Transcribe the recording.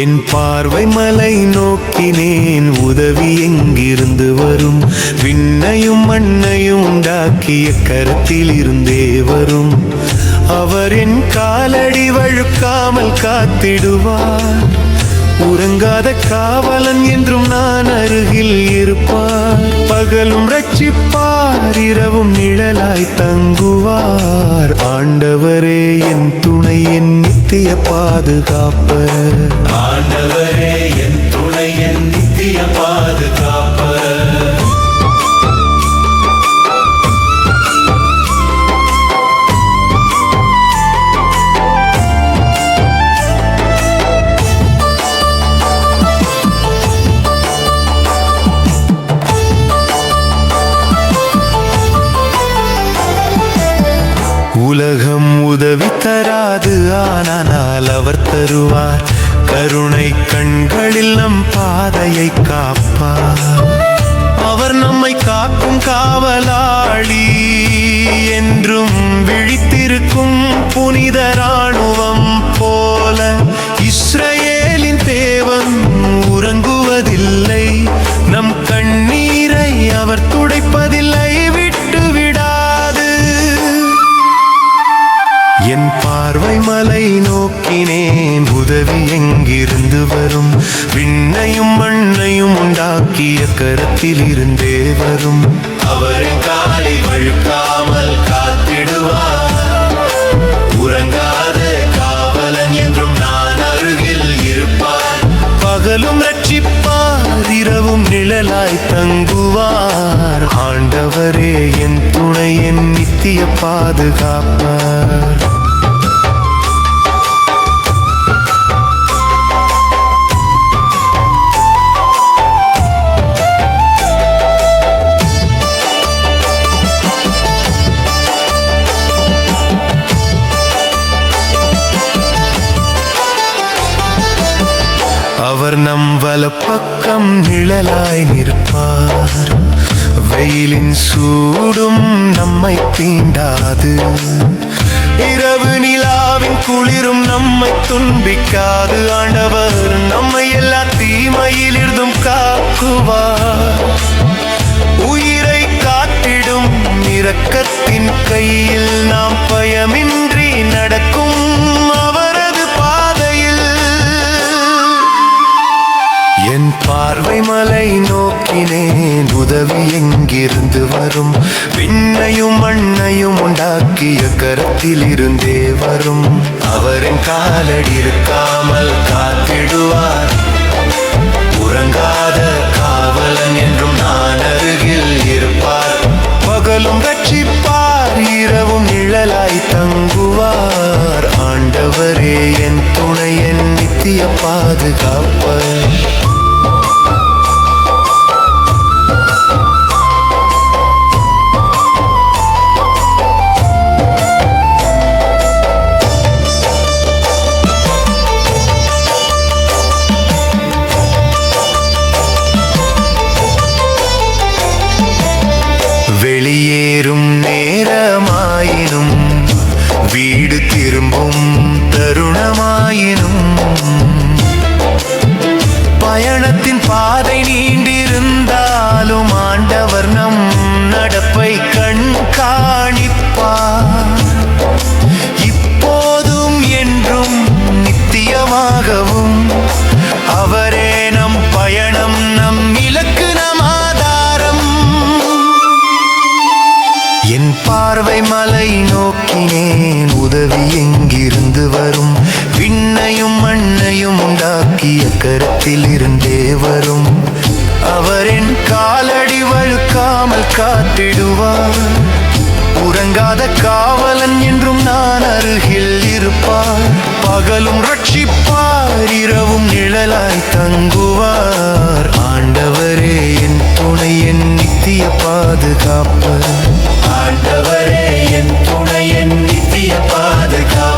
என் பார்வை மலை நோக்கினேன். உதவி எங்கிருந்து வரும்? விண்ணையும் மண்ணையும் உண்டாக்கிய கருத்தில் இருந்தே வரும். அவர் என் காலடி வழுக்காமல் காத்திடுவார். உறங்காத காவலன் என்றும் நான் அருகில் இருப்பார். பகலும் ரட்சிப்பார் இரவும் நிழலாய் தங்குவார். ஆண்டவரே என் துணை என் நித்திய பாதுகாப்பர். ஆண்டவரே உலகம் உதவி தராது ஆனால் அவர் தருவார். கருணை கண்களில் நம் பாதையை காப்பார். அவர் நம்மை காக்கும் காவலாளி என்றும் விழித்திருக்கும் புனிதரானோ உண்டாக்கிய கரத்தில் இருந்தே வரும். அவரின் காலை வழுக்காமல் காத்திடுவார். உறங்காத காவலன் என்றும் நான் அருகில் இருப்பார். பகலும் ரட்சிப்பார் இரவும் நிழலாய் தங்குவார். ஆண்டவரே என் துணை என் நித்திய பாதுகாப்பார். பல பக்கம் நிழலாய் நிற்பார். வெயிலின் சூடும் நம்மை தீண்டாது. இரவு நிலாவின் குளிரும் நம்மை துன்பிக்காது. ஆண்டவர் நம்மை எல்லா தீமையிலிருந்தும் காக்குவார். உயிரை காட்டிடும் இரக்கத்தின் கையில் நாம் பயமின் பார்வை மலை நோக்கினேன். உதவி எங்கிருந்து வரும்? விண்ணையும் மண்ணையும் உண்டாக்கிய கரத்தில் இருந்தே வரும். அவரின் காலடி இருக்காமல் காத்திடுவார். உறங்காத காவலன் என்றும் நான் அருகில் இருப்பார். பகலும் ரட்சிப்பார் இரவும் நிழலாய் தங்குவார். ஆண்டவரே என் துணை என் நித்திய பாதுகாப்பர். கருத்தில் இருந்தே வரும். அவரின் காலடி வழுக்காமல் காத்திடுவார். உறங்காத காவலன் என்றும் நான் அருகில் இருப்பார். பகலும் ரட்சிப்பார் இரவும் நிழலாய் தங்குவார். ஆண்டவரே என் துணை என் நித்திய பாதுகாப்பு. ஆண்டவரே என் துணை என் நித்திய பாதுகாப்பு.